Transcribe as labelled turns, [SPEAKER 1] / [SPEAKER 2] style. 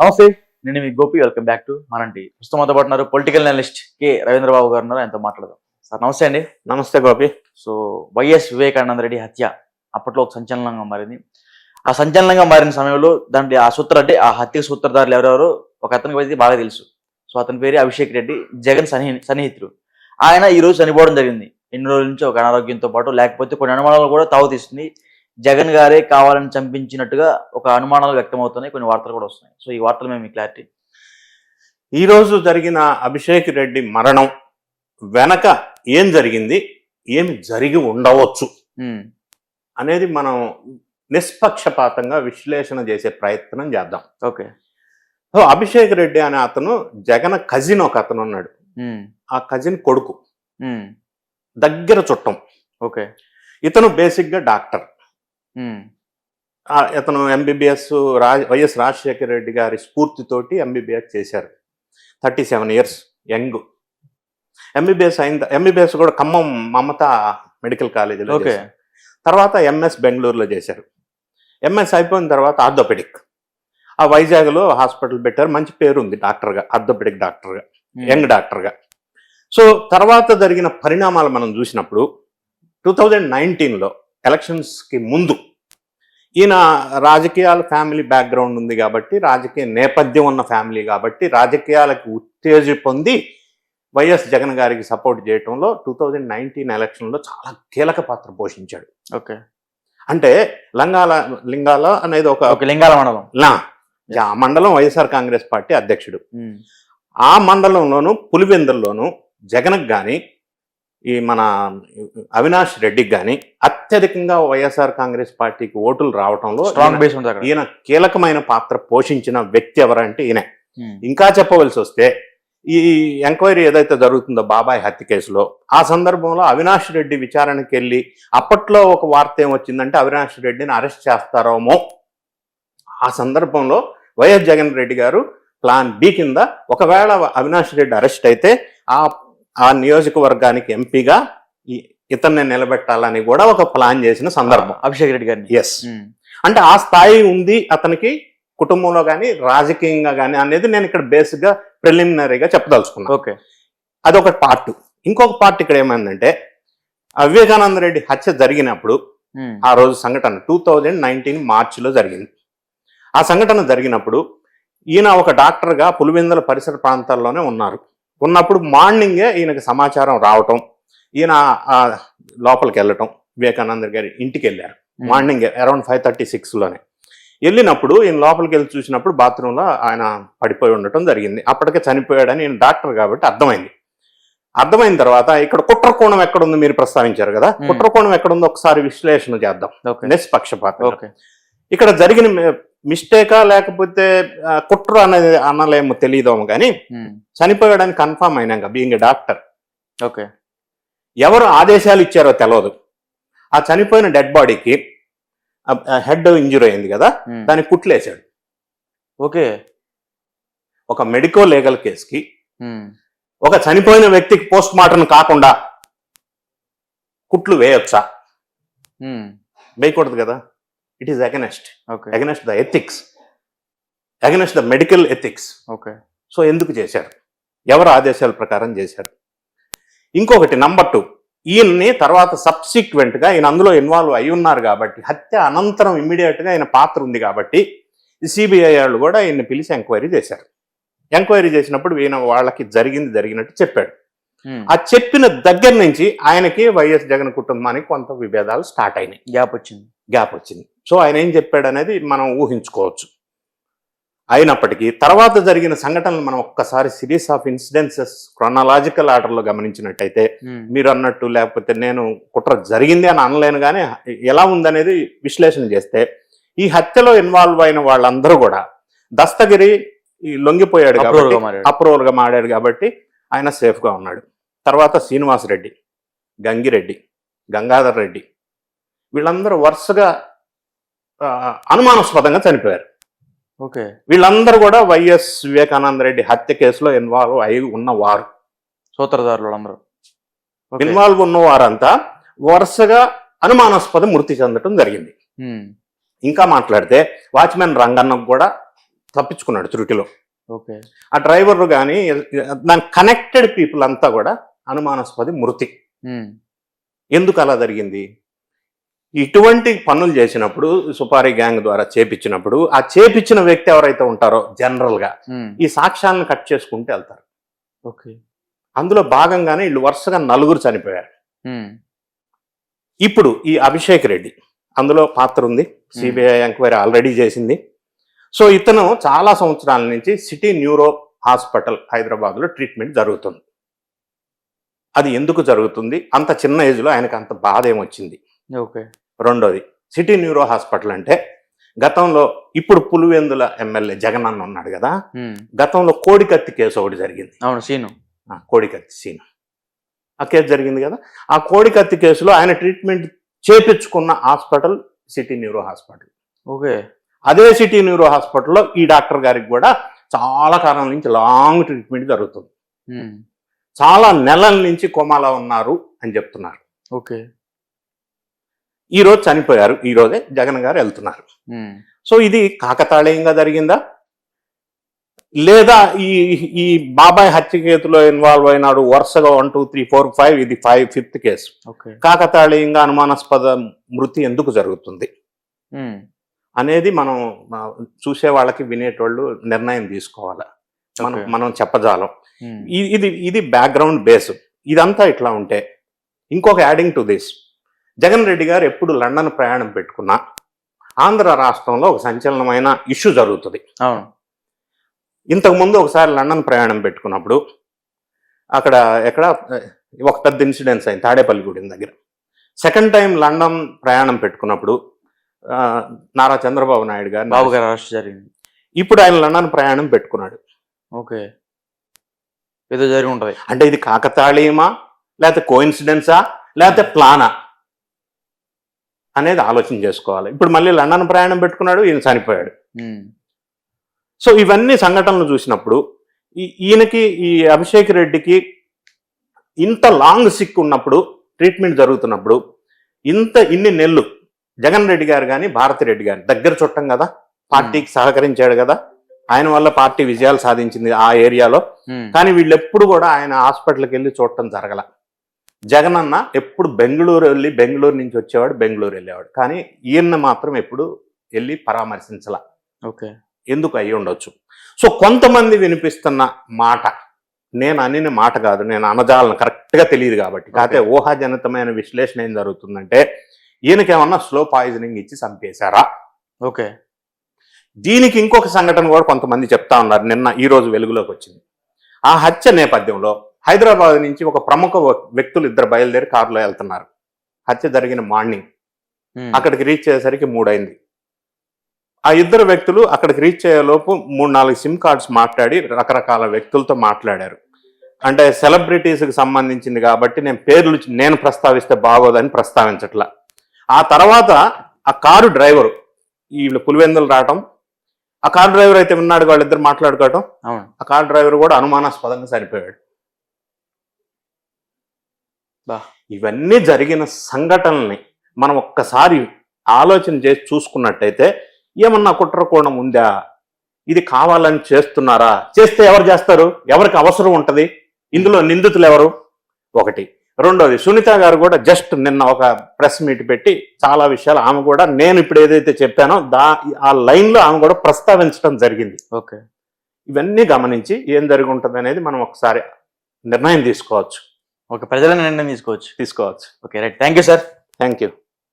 [SPEAKER 1] నమస్తే నేను మీ గోపి. వెల్కమ్ బ్యాక్ టు మనంటి ప్రస్తుతం మనతో పాటు ఉన్నారు పొలిటికల్ అనలిస్ట్ కె రవీంద్రబాబు గారు ఉన్నారు. ఆయనతో మాట్లాడదాం. సార్ నమస్తే అండి.
[SPEAKER 2] నమస్తే గోపి.
[SPEAKER 1] సో వైఎస్ వివేకానంద రెడ్డి హత్య అప్పట్లో ఒక సంచలనంగా మారింది. ఆ సంచలనంగా మారిన సమయంలో దాంట్లో ఆ సూత్ర అంటే ఆ హత్య సూత్రధారులు ఎవరెవరో? ఒక అతనికి అయితే బాగా తెలుసు. సో అతని పేరు అభిషేక్ రెడ్డి జగన్ సన్నిహి సన్నిహితుడు. ఆయన ఈ రోజు చనిపోవడం జరిగింది. ఎన్ని రోజుల నుంచి ఒక అనారోగ్యంతో పాటు లేకపోతే కొన్ని అనుమానాలు కూడా తావు తీస్తుంది జగన్ గారే కావాలని చంపించినట్టుగా ఒక అనుమానాలు వ్యక్తమవుతున్నాయి. కొన్ని వార్తలు కూడా వస్తున్నాయి. సో ఈ వార్తలు మేము క్లారిటీ.
[SPEAKER 2] ఈ రోజు జరిగిన అభిషేక్ రెడ్డి మరణం వెనక ఏం జరిగింది? ఏమి జరిగి ఉండవచ్చు? అనేది మనం నిష్పక్షపాతంగా విశ్లేషణ చేసే ప్రయత్నం చేద్దాం.
[SPEAKER 1] ఓకే.
[SPEAKER 2] సో అభిషేక్ రెడ్డి అనే అతను జగన్ కజిన్ ఒక అతను ఉన్నాడు. ఆ కజిన్ కొడుకు. దగ్గర చుట్టం.
[SPEAKER 1] ఓకే.
[SPEAKER 2] ఇతను బేసిక్గా డాక్టర్. ఆ, ఇతను ఎంబీబీఎస్ రాజ్ వైఎస్ రాజశేఖర రెడ్డి గారి స్ఫూర్తితోటి ఎంబీబీఎస్ చేశారు. Thirty seven years young. MBBS అయిన ఎంబీబీఎస్ కూడా ఖమ్మం మమత మెడికల్ కాలేజీలో
[SPEAKER 1] ఓకే.
[SPEAKER 2] తర్వాత ఎంఎస్ బెంగళూరులో చేశారు. ఎంఎస్ అయిపోయిన తర్వాత ఆర్థోపెడిక్. ఆ వైజాగ్లో హాస్పిటల్ పెట్టారు. మంచి పేరు ఉంది డాక్టర్గా ఆర్థోపెడిక్ డాక్టర్గా యంగ్ డాక్టర్గా. సో తర్వాత జరిగిన పరిణామాలు మనం చూసినప్పుడు టూ థౌజండ్ నైన్టీన్లో ఎలక్షన్స్కి ముందు ఈయన రాజకీయాల ఫ్యామిలీ బ్యాక్గ్రౌండ్ ఉంది కాబట్టి రాజకీయ నేపథ్యం ఉన్న ఫ్యామిలీ కాబట్టి రాజకీయాలకు ఉత్తేజ పొంది వైఎస్ జగన్ గారికి సపోర్ట్ చేయడంలో టూ థౌజండ్ నైన్టీన్ ఎలక్షన్లో చాలా కీలక పాత్ర పోషించాడు.
[SPEAKER 1] ఓకే.
[SPEAKER 2] అంటే లింగాల లింగాల అనేది ఒక
[SPEAKER 1] లింగాల మండలం.
[SPEAKER 2] నా ఆ మండలం వైఎస్ఆర్ కాంగ్రెస్ పార్టీ అధ్యక్షుడు. ఆ మండలంలోను పులివెందుల్లోను జగన్కి కానీ ఈ మన అవినాష్ రెడ్డికి కానీ అత్యధికంగా వైఎస్ఆర్ కాంగ్రెస్ పార్టీకి ఓటులు రావటంలో
[SPEAKER 1] స్ట్రాంగ్
[SPEAKER 2] ఈయన-
[SPEAKER 1] బేస్ ఉంది
[SPEAKER 2] ఈయన కీలకమైన పాత్ర పోషించిన వ్యక్తి ఎవరంటే ఈయన.
[SPEAKER 1] ఉమ్.
[SPEAKER 2] ఇంకా చెప్పవలసి వస్తే ఈ ఎంక్వైరీ ఏదైతే జరుగుతుందో బాబాయ్ హత్య కేసులో ఆ సందర్భంలో అవినాష్ రెడ్డి విచారణకి వెళ్ళి అప్పట్లో ఒక వార్త ఏమొచ్చిందంటే అవినాష్ రెడ్డిని అరెస్ట్ చేస్తారేమో. ఆ సందర్భంలో వైఎస్ జగన్ రెడ్డి గారు ప్లాన్ బి కింద ఒకవేళ అవినాష్ రెడ్డి అరెస్ట్ అయితే ఆ ఆ నియోజకవర్గానికి ఎంపీగా ఇతన్ని నిలబెట్టాలని కూడా ఒక ప్లాన్ చేసిన సందర్భం.
[SPEAKER 1] అభిషేక్ రెడ్డి గారిని.
[SPEAKER 2] ఎస్ అంటే ఆ స్థాయి ఉంది అతనికి కుటుంబంలో కానీ రాజకీయంగా కానీ అనేది నేను ఇక్కడ బేసిక్గా ప్రిలిమినరీగా చెప్పదలుచుకున్నాను
[SPEAKER 1] ఓకే.
[SPEAKER 2] అదొక పార్ట్ ఇంకొక పార్ట్ ఇక్కడ ఏమైందంటే వివేకానంద రెడ్డి హత్య జరిగినప్పుడు. ఆ రోజు సంఘటన టూ థౌజండ్ నైన్టీన్ మార్చిలో జరిగింది. ఆ సంఘటన జరిగినప్పుడు ఈయన ఒక డాక్టర్గా పులివెందుల పరిసర ప్రాంతాల్లోనే ఉన్నారు. ఉన్నప్పుడు మార్నింగే ఈయనకి సమాచారం రావటం ఈయన లోపలికి వెళ్ళటం వివేకానంద గారి ఇంటికి వెళ్ళారు. మార్నింగ్ అరౌండ్ ఫైవ్ థర్టీ సిక్స్లోనే. వెళ్ళినప్పుడు ఈయన లోపలికి వెళ్ళి చూసినప్పుడు బాత్రూంలో ఆయన పడిపోయి ఉండటం జరిగింది. అప్పటికే చనిపోయాడని ఈయన డాక్టర్ కాబట్టి అర్థమైంది. అర్థమైన తర్వాత ఇక్కడ కుట్రకోణం ఎక్కడుంది మీరు ప్రస్తావించారు కదా. కుట్రకోణం ఎక్కడుందో ఒకసారి విశ్లేషణ చేద్దాం. నిష్పక్షపాతం ఇక్కడ జరిగిన మిస్టేకా లేకపోతే కుట్ర అనేది అనలేమో తెలియదేమో కానీ. చనిపోయాడని కన్ఫామ్ అయినాక బీయింగ్ డాక్టర్
[SPEAKER 1] ఓకే
[SPEAKER 2] ఎవరు ఆదేశాలు ఇచ్చారో తెలియదు ఆ చనిపోయిన డెడ్ బాడీకి హెడ్ ఇంజురీ అయింది కదా
[SPEAKER 1] ఉమ్.
[SPEAKER 2] దానికి కుట్లేశాడు
[SPEAKER 1] ఓకే
[SPEAKER 2] ఒక మెడికో లీగల్ కేసుకి. ఒక చనిపోయిన వ్యక్తికి పోస్ట్ మార్టం కాకుండా కుట్లు వేయొచ్చా. వేయకూడదు కదా it is against against the ethics against the medical ethics
[SPEAKER 1] okay
[SPEAKER 2] so ఎందుకు చేశారు? ఎవరు ఆదేశాల ప్రకారం చేశారు? ఇంకొకటి నంబర్ టూ ఈయన్ని తర్వాత సబ్సిక్వెంట్గా ఈయన అందులో ఇన్వాల్వ్ అయి ఉన్నారు కాబట్టి హత్య అనంతరం ఇమ్మీడియట్గా ఆయన పాత్ర ఉంది కాబట్టి సిబిఐ వాళ్ళు కూడా ఈయన్ని పిలిచి ఎంక్వైరీ చేశారు. ఎంక్వైరీ చేసినప్పుడు ఈయన వాళ్ళకి జరిగింది జరిగినట్టు చెప్పాడు.
[SPEAKER 1] ఉమ్.
[SPEAKER 2] ఆ చెప్పిన దగ్గర నుంచి ఆయనకి వైఎస్ జగన్ కుటుంబానికి కొంత విభేదాలు స్టార్ట్ అయినాయి.
[SPEAKER 1] గ్యాప్ వచ్చింది.
[SPEAKER 2] గ్యాప్ వచ్చింది సో ఆయన ఏం చెప్పాడు అనేది మనం ఊహించుకోవచ్చు అయినప్పటికీ తర్వాత జరిగిన సంఘటనలు మనం ఒక్కసారి సిరీస్ ఆఫ్ ఇన్సిడెన్సెస్ క్రొనాలజికల్ ఆర్డర్లో గమనించినట్టయితే. మీరు అన్నట్టు లేకపోతే నేను కుట్ర జరిగింది అని అనలేను కానీ ఎలా ఉందనేది విశ్లేషణ చేస్తే ఈ హత్యలో ఇన్వాల్వ్ అయిన వాళ్ళందరూ కూడా దస్తగిరి ఈ లొంగిపోయాడు కాబట్టి
[SPEAKER 1] గా మారాడు.
[SPEAKER 2] అప్రూవల్గా మాడాడు కాబట్టి ఆయన సేఫ్గా ఉన్నాడు తర్వాత శ్రీనివాస్ రెడ్డి గంగిరెడ్డి గంగాధర్ రెడ్డి వీళ్ళందరూ వరుసగా అనుమానాస్పదంగా చనిపోయారు.
[SPEAKER 1] ఓకే.
[SPEAKER 2] వీళ్ళందరూ కూడా వైఎస్ వివేకానంద రెడ్డి హత్య కేసులో ఇన్వాల్వ్ అయి ఉన్నవారు.
[SPEAKER 1] సూత్రధారులు అందరూ.
[SPEAKER 2] ఇన్వాల్వ్ ఉన్న వారంతా వరుసగా అనుమానాస్పద మృతి చెందటం జరిగింది. ఇంకా మాట్లాడితే వాచ్మెన్ రంగన్నకు కూడా తప్పించుకున్నాడు త్రుటిలో.
[SPEAKER 1] ఓకే.
[SPEAKER 2] ఆ డ్రైవర్ కానీ దాని కనెక్టెడ్ పీపుల్ అంతా కూడా అనుమానాస్పది మృతి. ఎందుకు అలా జరిగింది? ఇటువంటి పనులు చేసినప్పుడు సుపారీ గ్యాంగ్ ద్వారా చేపించినప్పుడు ఆ చేపించిన వ్యక్తి ఎవరైతే ఉంటారో
[SPEAKER 1] జనరల్గా
[SPEAKER 2] ఈ సాక్ష్యాలను కట్ చేసుకుంటూ వెళ్తారు.
[SPEAKER 1] ఓకే.
[SPEAKER 2] అందులో భాగంగానే వీళ్ళు వరుసగా నలుగురు చనిపోయారు. ఇప్పుడు ఈ అభిషేక్ రెడ్డి అందులో పాత్ర ఉంది. సిబిఐ ఎంక్వైరీ ఆల్రెడీ చేసింది. సో ఇతను చాలా సంవత్సరాల నుంచి సిటీ న్యూరో హాస్పిటల్ హైదరాబాద్లో ట్రీట్మెంట్ జరుగుతుంది. అది ఎందుకు జరుగుతుంది? అంత చిన్న ఏజ్లో ఆయనకు అంత బాధ ఏమొచ్చింది?
[SPEAKER 1] ఓకే.
[SPEAKER 2] రెండోది సిటీ న్యూరో హాస్పిటల్ అంటే గతంలో ఇప్పుడు పులివెందుల ఎమ్మెల్యే జగన్ అన్న ఉన్నాడు కదా గతంలో కోడికత్తి కేసు ఒకటి జరిగింది.
[SPEAKER 1] అవును సీను.
[SPEAKER 2] కోడికత్తి సీన్. ఆ కేసు జరిగింది కదా ఆ కోడికత్తి కేసులో ఆయన treatment చేపించుకున్న hospital city neuro hospital.
[SPEAKER 1] Okay.
[SPEAKER 2] అదే సిటీ న్యూరో హాస్పిటల్లో ఈ డాక్టర్ గారికి కూడా చాలా కాలం నుంచి లాంగ్ ట్రీట్మెంట్ జరుగుతుంది. చాలా నెలల నుంచి కోమాలో ఉన్నారు అని చెప్తున్నారు.
[SPEAKER 1] ఓకే.
[SPEAKER 2] ఈ రోజు చనిపోయారు ఈ రోజే జగన్ గారు వెళ్తున్నారు. సో ఇది కాకతాళీయంగా జరిగిందా? లేదా ఈ ఈ బాబాయ్ హత్య కేసులో ఇన్వాల్వ్ అయినాడు వరుసగా one two three four five ఇది ఫైవ్ ఫిఫ్త్ కేసు. కాకతాళీయంగా అనుమానాస్పద మృతి ఎందుకు జరుగుతుంది? అనేది మనం చూసే వాళ్ళకి వినేటోళ్ళు నిర్ణయం తీసుకోవాలి? మనం. మనం చెప్పజాలం. ఇది ఇది బ్యాక్గ్రౌండ్ బేస్ ఇదంతా ఇట్లా ఉంటే ఇంకొక adding to this Jagan Reddy గారు ఎప్పుడు లండన్ ప్రయాణం పెట్టుకున్నా ఆంధ్ర రాష్ట్రంలో ఒక సంచలనమైన ఇష్యూ జరుగుతుంది.
[SPEAKER 1] అవును.
[SPEAKER 2] ఇంతకు ముందు ఒకసారి లండన్ ప్రయాణం పెట్టుకున్నప్పుడు అక్కడ ఎక్కడ ఒక పెద్ద ఇన్సిడెంట్స్ అయింది తాడేపల్లిగూడెం దగ్గర. సెకండ్ టైం లండన్ ప్రయాణం పెట్టుకున్నప్పుడు నారా చంద్రబాబు నాయుడు గారు
[SPEAKER 1] బాబు గారు అరెస్ట్ జరిగింది.
[SPEAKER 2] ఇప్పుడు ఆయన లండన్ ప్రయాణం పెట్టుకున్నాడు.
[SPEAKER 1] ఓకే. ఏదో జరిగి ఉంటది.
[SPEAKER 2] అంటే ఇది కాకతాళీయమా? లేకపోతే కోఇన్సిడెన్సా లేకపోతే ప్లానా అనేది ఆలోచన చేసుకోవాలి. ఇప్పుడు మళ్ళీ లండన్ ప్రయాణం పెట్టుకున్నాడు ఈయన చనిపోయాడు. సో ఇవన్నీ సంఘటనలు చూసినప్పుడు ఈయనకి ఈ అభిషేక్ రెడ్డికి ఇంత లాంగ్ సిక్ ఉన్నప్పుడు ట్రీట్మెంట్ జరుగుతున్నప్పుడు ఇంత ఇన్ని నెలలు జగన్ రెడ్డి గారు కానీ భారతి రెడ్డి గారు దగ్గర చుట్టం కదా పార్టీకి సహకరించాడు కదా ఆయన వల్ల పార్టీ విజయాలు సాధించింది ఆ ఏరియాలో. కానీ వీళ్ళు ఎప్పుడు కూడా ఆయన హాస్పిటల్కి వెళ్ళి చూడటం జరగల. జగన్ అన్న ఎప్పుడు బెంగళూరు వెళ్ళి బెంగళూరు నుంచి వచ్చేవాడు బెంగళూరు వెళ్ళేవాడు. కానీ ఈయన మాత్రం ఎప్పుడు వెళ్ళి పరామర్శించాల.
[SPEAKER 1] ఓకే.
[SPEAKER 2] ఎందుకు అయి ఉండొచ్చు? సో కొంతమంది వినిపిస్తున్న మాట నేను అనిన మాట కాదు నేను అనజాలను కరెక్ట్గా తెలియదు కాబట్టి. కాకపోతే ఊహాజనితమైన విశ్లేషణ ఏం జరుగుతుందంటే ఈయనకేమన్నా స్లో పాయిజనింగ్ ఇచ్చి చంపేశారా?
[SPEAKER 1] ఓకే.
[SPEAKER 2] దీనికి ఇంకొక సంఘటన కూడా కొంతమంది చెప్తా ఉన్నారు నిన్న ఈ రోజు వెలుగులోకి వచ్చింది. ఆ హత్య నేపథ్యంలో హైదరాబాద్ నుంచి ఒక ప్రముఖ వ్యక్తులు ఇద్దరు బయలుదేరి కారులో వెళ్తున్నారు. హత్య జరిగిన మార్నింగ్. అక్కడికి రీచ్ అయ్యేసరికి మూడైంది. ఆ ఇద్దరు వ్యక్తులు అక్కడికి రీచ్ అయ్యేలోపు మూడు నాలుగు సిమ్ కార్డ్స్ మాట్లాడి రకరకాల వ్యక్తులతో మాట్లాడారు. అంటే సెలబ్రిటీస్కి సంబంధించింది కాబట్టి నేను పేర్లు నేను ప్రస్తావిస్తే బాగోదని ప్రస్తావించట్లా. ఆ తర్వాత ఆ కారు డ్రైవరు వీళ్ళు పులివెందులు రావటం ఆ కారు డ్రైవర్ అయితే విన్నాడు వాళ్ళిద్దరు మాట్లాడుకోవటం ఆ కారు డ్రైవర్ కూడా అనుమానాస్పదంగా చనిపోయాడు.
[SPEAKER 1] బా.
[SPEAKER 2] ఇవన్నీ జరిగిన సంఘటనల్ని మనం ఒక్కసారి ఆలోచన చేసి చూసుకున్నట్టయితే ఏమన్నా కుట్రకోణం ఉందా? ఇది కావాలని చేస్తున్నారా? చేస్తే ఎవరు చేస్తారు? ఎవరికి అవసరం ఉంటది? ఇందులో నిందితులు ఎవరు? ఒకటి. రెండోది సునీత గారు కూడా జస్ట్ నిన్న ఒక ప్రెస్ మీట్ పెట్టి చాలా విషయాలు ఆమె కూడా నేను ఇప్పుడు ఏదైతే చెప్పానో దా ఆ లైన్లో ఆమె కూడా ప్రస్తావించడం జరిగింది.
[SPEAKER 1] ఓకే.
[SPEAKER 2] ఇవన్నీ గమనించి ఏం జరిగి ఉంటుంది అనేది మనం ఒకసారి నిర్ణయం తీసుకోవచ్చు.
[SPEAKER 1] ఓకే ప్రజల నిర్ణయం తీసుకోవచ్చు.
[SPEAKER 2] తీసుకోవచ్చు.
[SPEAKER 1] Okay right thank you sir
[SPEAKER 2] thank you